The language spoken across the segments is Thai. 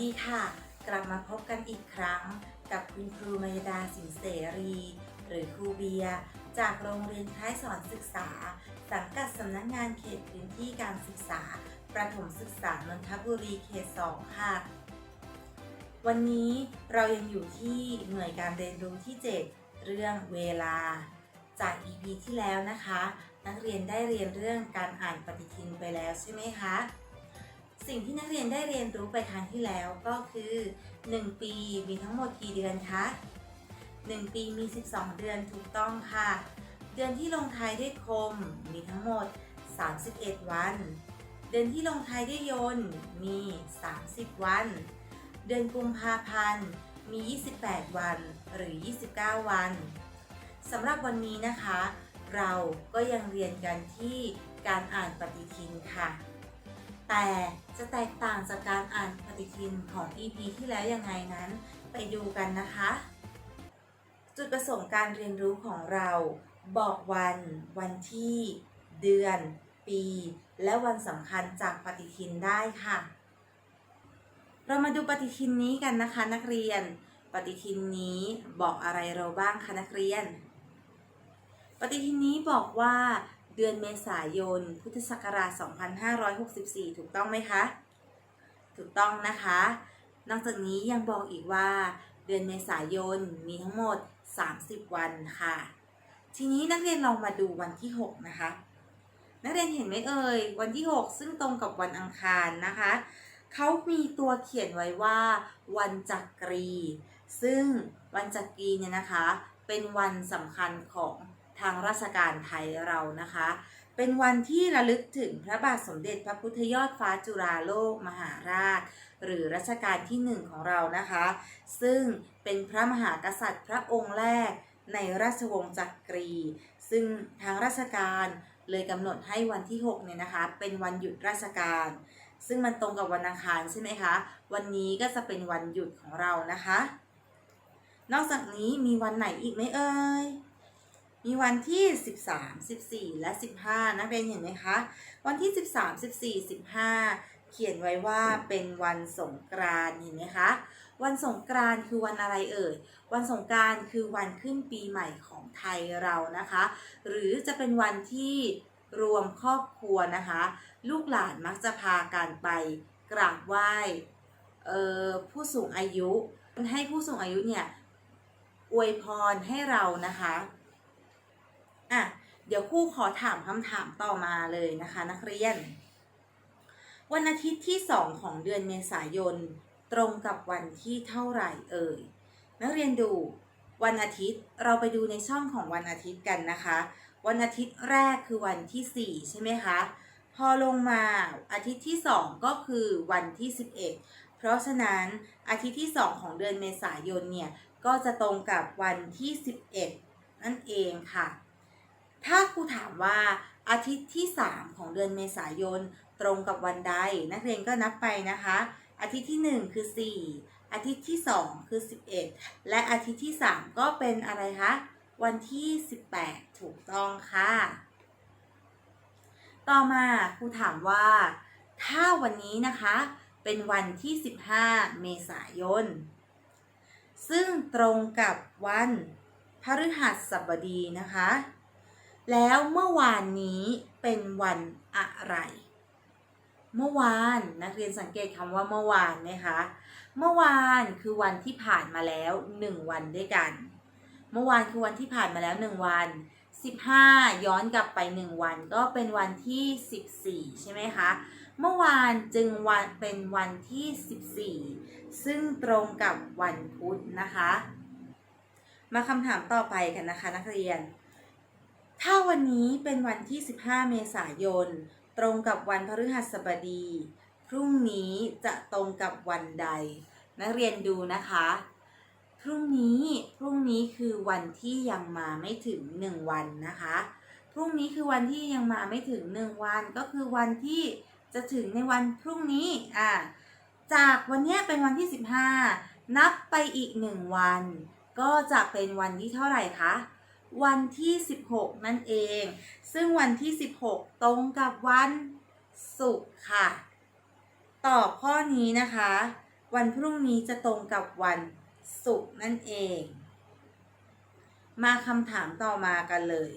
ดีค่ะ กลับมาพบกันอีกครั้ง กับคุณครูมยดาสิงเสรี หรือครูเบีย จากโรงเรียนท้ายสอนศึกษา สังกัดสำนักงานเขตพื้นที่การศึกษา ประถมศึกษานนทบุรีเขต2ค่ะ วันนี้เรายังอยู่ที่หน่วยการเรียนรู้ที่ 7 เรื่องเวลา จาก EP ที่แล้วนะคะ นักเรียนได้เรียนเรื่องการอ่านปฏิทินไปแล้วใช่ไหมคะ สิ่งที่นักเรียนได้เรียนรู้ไปครั้งที่แล้วก็คือ 1 ปีมีทั้งหมดกี่เดือนคะ1 ปีมี 12 เดือนถูกต้องค่ะ เดือนที่ลงท้ายด้วยคม มีทั้งหมด 31 วัน เดือนที่ลงท้ายด้วยยนต์มี 30 วัน เดือนกุมภาพันธ์มี 28 วันหรือ 29 วันสำหรับวันนี้นะคะ เราก็ยังเรียนกันที่การอ่านปฏิทินค่ะ แต่จะแตกต่างจากการอ่านปฏิทินของ EP ที่แล้วยังไงนั้นไปดูกันนะคะ จุดประสงค์การเรียนรู้ของเราบอกวัน วันที่ เดือน ปี และวันสำคัญจากปฏิทินได้ค่ะ เรามาดูปฏิทินนี้กันนะคะนักเรียน ปฏิทินนี้บอกอะไรเราบ้างคะนักเรียน ปฏิทินนี้บอกว่า ดือนเมษายน พุทธศักราช 2564 ถูกต้องไหมคะ ถูกต้องนะคะ นอกจากนี้ยังบอกอีกว่า เดือนเมษายนมีทั้งหมด 30 วันค่ะ ทีนี้นักเรียนลองมาดูวันที่ 6 นะคะ นักเรียนเห็นไหมเอ่ย วันที่ 6 ซึ่งตรงกับวันอังคารนะคะ เขามีตัวเขียนไว้ว่า วันจักรี ซึ่งวันจักรีเนี่ยนะคะ เป็นวันสำคัญของ ทางราชการไทยเรานะคะ เป็นวันที่ระลึกถึงพระบาทสมเด็จพระพุทธยอดฟ้าจุฬาโลกมหาราช หรือรัชกาลที่หนึ่งของเรานะคะ ซึ่งเป็นพระมหากษัตริย์พระองค์แรกในราชวงศ์จักรี ซึ่งทางราชการเลยกำหนดให้วันที่ 6 เนี่ยนะคะ เป็นวันหยุดราชการ ซึ่งมันตรงกับวันอังคารใช่ไหมคะ วันนี้ก็จะเป็นวันหยุดของเรานะคะ นอกจากนี้มีวันไหนอีกไหมเอ่ย มีวันที่ 13 14 และ 15 นักเรียนเห็นไหมคะ วันที่ 13 14 15 เขียนไว้ว่าเป็นวันสงกรานต์เห็นไหมคะ วันสงกรานต์คือวันอะไรเอ่ย วันสงกรานต์คือวันขึ้นปีใหม่ของไทยเรานะคะ หรือจะเป็นวันที่รวมครอบครัวนะคะ ลูกหลานมักจะพากันไปกราบไหว้เออผู้สูงอายุ ให้ผู้สูงอายุเนี่ยอวยพรให้เรานะคะ อะเดี๋ยวครู่ขอถามคำถามต่อมาเลยนะคะ นักเรียน วันอาทิตย์ที่ 2 ของเดือนเมษายน ตรงกับวันที่เท่าไหร่เอ่ย นักเรียนดูวันอาทิตย์เราไปดูในช่องของวันอาทิตย์กันนะคะ วันอาทิตย์แรกคือวันที่ 4 ใช่ไหมคะ พอลงมาอาทิตย์ที่ 2 ก็คือวันที่ 11 เพราะฉะนั้นอาทิตย์ที่ 2 ของเดือนเมษายนเนี่ย ก็จะตรงกับวันที่ 11 นั่นเองค่ะ ถ้าครูถามว่าอาทิตย์ที่ 3 ของเดือนเมษายน ตรงกับวันใด นักเรียนก็นับไปนะคะ อาทิตย์ที่ 1 คือ 4 อาทิตย์ที่ 2 คือ 11 และอาทิตย์ที่ 3 ก็เป็นอะไรคะ วันที่ 18 ถูกต้องค่ะ ต่อมาครูถามว่า ถ้าวันนี้นะคะ เป็นวันที่ 15 เมษายน ซึ่งตรงกับวันพฤหัสบดีนะคะ แล้วเมื่อวานนี้เป็นวันอะไร เมื่อวานนักเรียนสังเกตคำว่าเมื่อวานไหมคะ เมื่อวานคือวันที่ผ่านมาแล้ว 1 วันด้วยกัน เมื่อวานคือวันที่ผ่านมาแล้ว 1 วัน 15 ย้อนกลับไป 1 วันก็เป็นวันที่ 14 ใช่ไหมคะ เมื่อวานจึงวันเป็นวันที่ 14 ซึ่งตรงกับวันพุธนะคะ มาคำถามต่อไปกันนะคะนักเรียน ถ้าวันนี้เป็นวันที่ 15 เมษายน ตรงกับวันพฤหัสบดี พรุ่งนี้จะตรงกับวันใด นักเรียนดูนะคะ พรุ่งนี้พรุ่งนี้คือวันที่ยังมาไม่ถึง 1 วันนะคะ พรุ่งนี้คือวันที่ยังมาไม่ถึง 1 วันก็คือวันที่จะถึงในวันพรุ่งนี้อ่าจากวันนี้เป็นวันที่ 15 นับไปอีก 1 วัน ก็จะเป็นวันที่เท่าไหร่คะ วันที่ 16 นั่นเอง ซึ่งวันที่ 16 ตรงกับวันศุกร์ค่ะ ตอบข้อนี้นะคะ วันพรุ่งนี้จะตรงกับวันศุกร์นั่นเอง มาคำถามต่อมากันเลย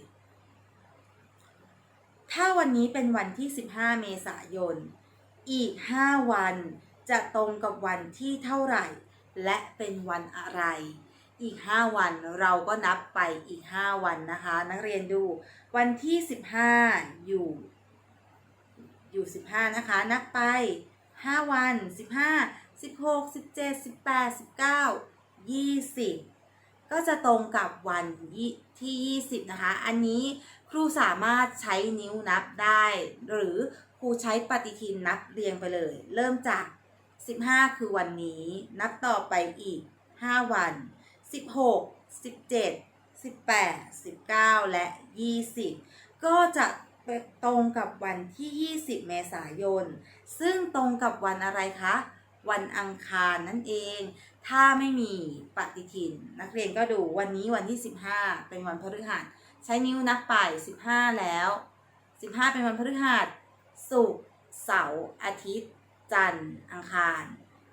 ถ้าวันนี้เป็นวันที่ 15 เมษายน อีก 5 วันจะตรงกับวันที่เท่าไหร่ และเป็นวันอะไร อีก 5 วันเราก็นับไปอีก 5 วันนะคะ นักเรียนดูวันที่ 15 อยู่ อยู่ 15 นะคะ นับไป 5 วัน 15 16 17 18 19 20 ก็จะตรงกับวันที่ 20 นะคะ อันนี้ครูสามารถใช้นิ้วนับได้ หรือครูใช้ปฏิทินนับเรียงไปเลย เริ่มจาก 15 คือวันนี้ นับต่อไปอีก 5 วัน 16 17 18 19 และ 20 ก็จะตรงกับวันที่ 20 เมษายน ซึ่งตรงกับวันอะไรคะ วันอังคารนั่นเอง ถ้าไม่มีปฏิทิน นักเรียนก็ดูวันนี้วันที่ 15 เป็นวันพฤหัส ใช้นิ้วนับไป 15 แล้ว 15 เป็นวันพฤหัสศุกร์เสาร์อาทิตย์ จันทร์อังคาร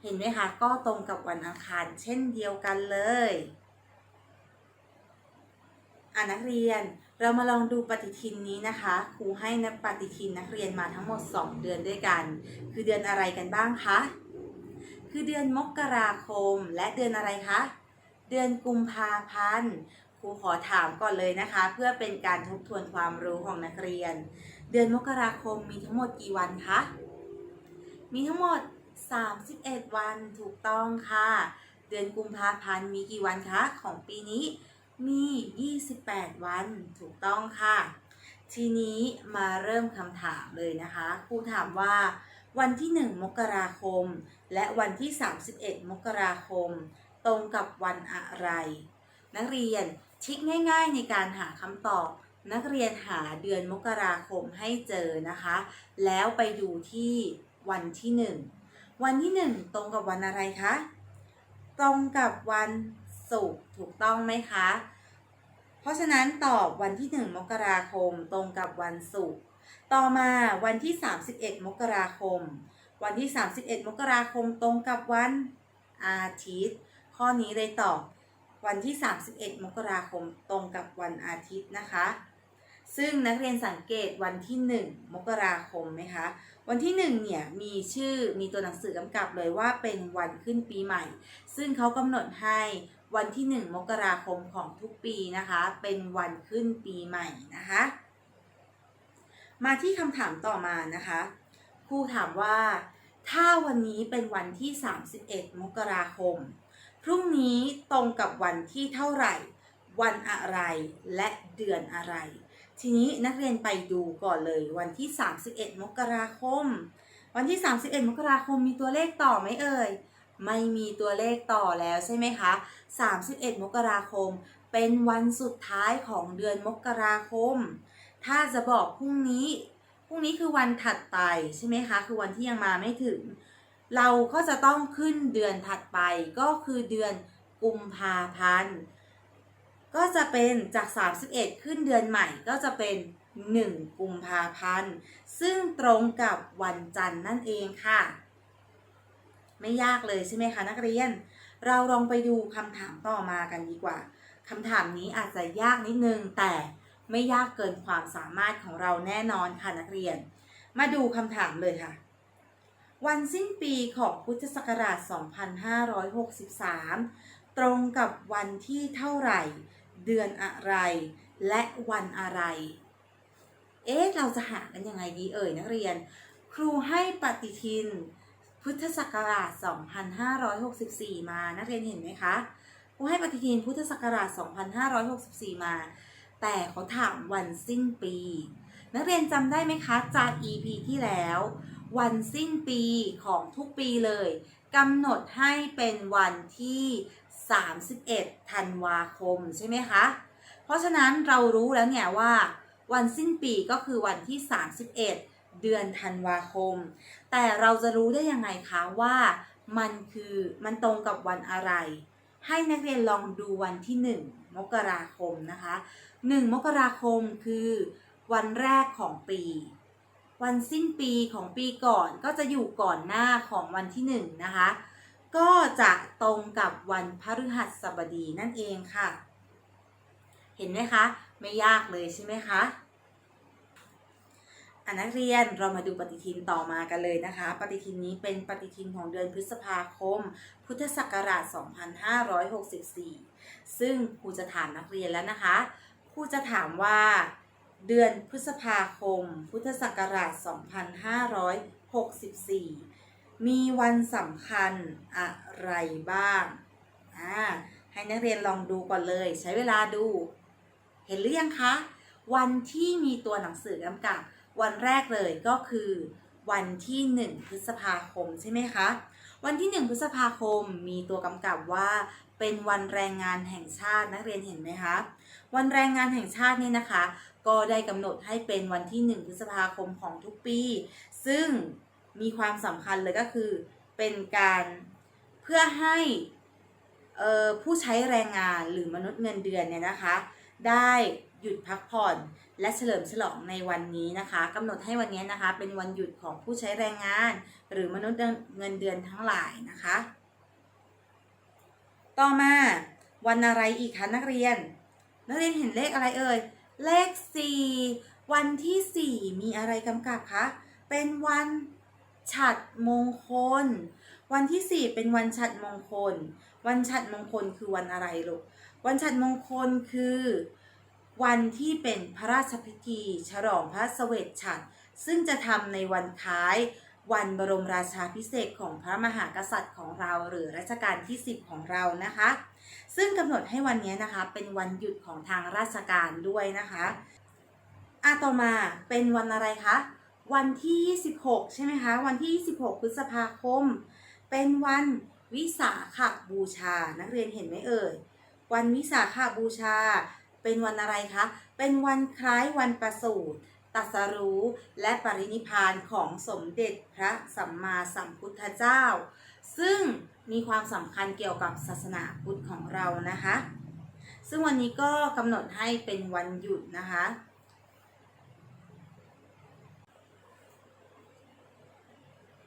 เห็นไหมคะ ก็ตรงกับวันอังคารเช่นเดียวกันเลยอะนักเรียนเรามาลองดูปฏิทินนี้นะคะครูให้นะปฏิทินนักเรียนมาทั้งหมด 2 เดือนด้วยกัน คือเดือนอะไรกันบ้างคะคือเดือนมกราคมและเดือนอะไรคะเดือนกุมภาพันธ์ครูขอถามก่อนเลยนะคะ เพื่อเป็นการทบทวนความรู้ของนักเรียน เดือนมกราคมมีทั้งหมดกี่วันคะมีทั้งหมด 31 วันถูกต้องค่ะ เดือนกุมภาพันธ์มีกี่วันคะของปีนี้มี 28 วันถูกต้องค่ะ ทีนี้มาเริ่มคำถามเลยนะคะครูถามว่า วันที่ 1 มกราคม และวันที่ 31 มกราคม ตรงกับวันอะไร นักเรียนทริคง่าย ๆ ในการหาคำตอบ นักเรียนหาเดือนมกราคมให้เจอนะคะ แล้วไปดูที่วันที่ 1 วันที่ 1 ตรงกับวันอะไรคะ ตรงกับวันศุกร์ถูกต้องไหมคะ เพราะฉะนั้นตอบวันที่ 1 มกราคม ตรงกับวันศุกร์ ต่อมาวันที่ 31 มกราคม วันที่ 31 มกราคมตรงกับวันอาทิตย์ ข้อนี้เลยตอบวันที่ 31 มกราคมตรงกับวันอาทิตย์นะคะ ซึ่งนักเรียนสังเกตวันที่ 1 มกราคมไหมคะ วันที่ 1 เนี่ยมีชื่อมีตัวหนังสือกำกับเลยว่าเป็นวันขึ้นปีใหม่ ซึ่งเขากำหนดให้วันที่ 1 มกราคมของทุกปีนะคะ เป็นวันขึ้นปีใหม่นะคะ มาที่คำถามต่อมานะคะครูถามว่า ถ้าวันนี้เป็นวันที่ 31 มกราคม พรุ่งนี้ตรงกับวันที่เท่าไหร่ วันอะไรและเดือนอะไร ทีนี้นักเรียนไปดูก่อนเลยวันที่ 31 มกราคม วันที่ 31 มกราคมมีตัวเลขต่อไหมเอ่ย ไม่มีตัวเลขต่อแล้วใช่ไหมคะ 31 มกราคม เป็นวันสุดท้ายของเดือนมกราคม ถ้าจะบอกพรุ่งนี้ พรุ่งนี้คือวันถัดไปใช่ไหมคะ คือวันที่ยังมาไม่ถึง เราก็จะต้องขึ้นเดือนถัดไปก็คือเดือนกุมภาพันธ์ ก็จะเป็นจาก 31 ขึ้นเดือนใหม่ก็จะเป็น 1 กุมภาพันธ์ ซึ่งตรงกับวันจันทร์นั่นเองค่ะ ไม่ยากเลยใช่ไหมคะนักเรียน เราลองไปดูคำถามต่อมากันดีกว่าคำถามนี้อาจจะยากนิดนึง แต่ไม่ยากเกินความสามารถของเราแน่นอนค่ะนักเรียน มาดูคำถามเลยค่ะ วันสิ้นปีของพุทธศักราช 2563 ตรงกับวันที่เท่าไหร่ เดือนอะไร และวันอะไร เอ๊ะ เราจะหากันยังไงดีเอ่ยนักเรียน ครูให้ปฏิทิน พุทธศักราช 2564 มานักเรียนเห็นไหมคะครูให้ปฏิทินพุทธศักราช 2564 มา แต่เขาถามวันสิ้นปี นักเรียนจำได้ไหมคะจาก EP ที่แล้ว วันสิ้นปีของทุกปีเลยกำหนดให้เป็นวันที่ 31ธันวาคมใช่ไหมคะ เพราะฉะนั้นเรารู้แล้วเนี่ยว่าวันสิ้นปีก็คือวันที่ 31 เดือนธันวาคม แต่เราจะรู้ได้ยังไงคะว่ามันคือมันตรงกับวันอะไร ให้นักเรียนลองดูวันที่ 1 มกราคมนะคะ 1 มกราคมคือวันแรกของปี วันสิ้นปีของปีก่อนก็จะอยู่ก่อนหน้าของวันที่ 1 นะคะ ก็จะตรงกับวันพฤหัสบดีนั่นเองค่ะ เห็นไหมคะ ไม่ยากเลยใช่ไหมคะอะนักเรียนเรามาดูปฏิทินต่อมากันเลยนะคะ ปฏิทินนี้เป็นปฏิทินของเดือนพฤษภาคม พุทธศักราช 2564 ซึ่งครูจะถามนักเรียนแล้วนะคะครูจะถามว่า เดือนพฤษภาคม พุทธศักราช 2564 มีวันสำคัญอะไรบ้างอ่าให้นักเรียนลองดูก่อนเลย ใช้เวลาดู เห็นหรือยังคะ วันที่มีตัวหนังสือกำกับ วันแรกเลยก็คือ วันที่ 1 พฤษภาคมใช่ไหมคะ วันที่ 1 พฤษภาคมมีตัวกำกับว่า เป็นวันแรงงานแห่งชาตินักเรียนเห็นไหมคะวันแรงงานแห่งชาตินี่นะคะ ก็ได้กำหนดให้เป็นวันที่ 1 พฤษภาคมของทุกปี ซึ่ง มีความสำคัญเลยก็คือเป็นการเพื่อให้เอ่อผู้ใช้แรงงานหรือมนุษย์เงินเดือนเนี่ยนะคะ ได้หยุดพักผ่อนและเฉลิมฉลองในวันนี้นะคะกำหนดให้วันนี้นะคะ เป็นวันหยุดของผู้ใช้แรงงาน หรือมนุษย์เงินเดือนทั้งหลายนะคะ ต่อมาวันอะไรอีกคะนักเรียน นักเรียนเห็นเลขอะไรเอ่ยเลข 4 วันที่ 4 มีอะไรกำกับคะเป็นวัน ฉัดมงคล วันที่ 4 เป็นวันฉัดมงคล วันฉัดมงคลคือวันอะไรลูก วันฉัดมงคลคือ วันที่เป็นพระราชพิธี ฉลองพระเสวตฉัตรซึ่งจะทำในวันคล้ายวันบรมราชาพิเศษของพระมหากษัตริย์ของเราหรือรัชกาลที่ 10 ของเรานะคะ ซึ่งกำหนดให้วันนี้นะคะ เป็นวันหยุดของทางราชการด้วยนะคะอะต่อมาเป็นวันอะไรคะ วันที่ 26 ใช่ไหมคะ วันที่ 26 พฤษภาคม เป็นวันวิสาขบูชา นักเรียนเห็นไหมเอ่ย วันวิสาขบูชา เป็นวันอะไรคะ เป็นวันคล้ายวันประสูติตัสรู้และปรินิพานของสมเด็จพระสัมมาสัมพุทธเจ้า ซึ่งมีความสำคัญเกี่ยวกับศาสนาพุทธของเรานะคะ ซึ่งวันนี้ก็กำหนดให้เป็นวันหยุดนะคะ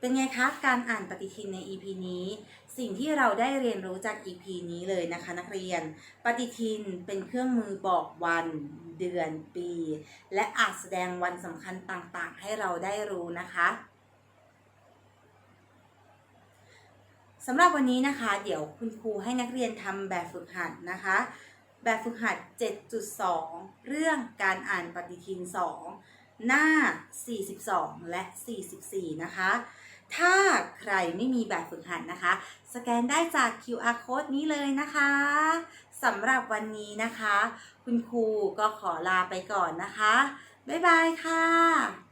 เป็นไงคะการอ่านปฏิทินใน EP นี้ สิ่งที่เราได้เรียนรู้จาก EP นี้เลยนะคะนักเรียน ปฏิทินเป็นเครื่องมือบอกวันเดือนปี และอาจแสดงวันสำคัญต่างๆ ให้เราได้รู้นะคะสำหรับวันนี้นะคะ เดี๋ยวคุณครูให้นักเรียนทำแบบฝึกหัดนะคะ แบบฝึกหัด 7.2 เรื่องการอ่านปฏิทิน 2 หน้า 42 และ 44 นะคะ ถ้าใครไม่มีแบบฝึกหัดนะคะ สแกนได้จาก QR code นี้เลยนะคะสำหรับวันนี้นะคะ คุณครูก็ขอลาไปก่อนนะคะ บ๊ายบายค่ะ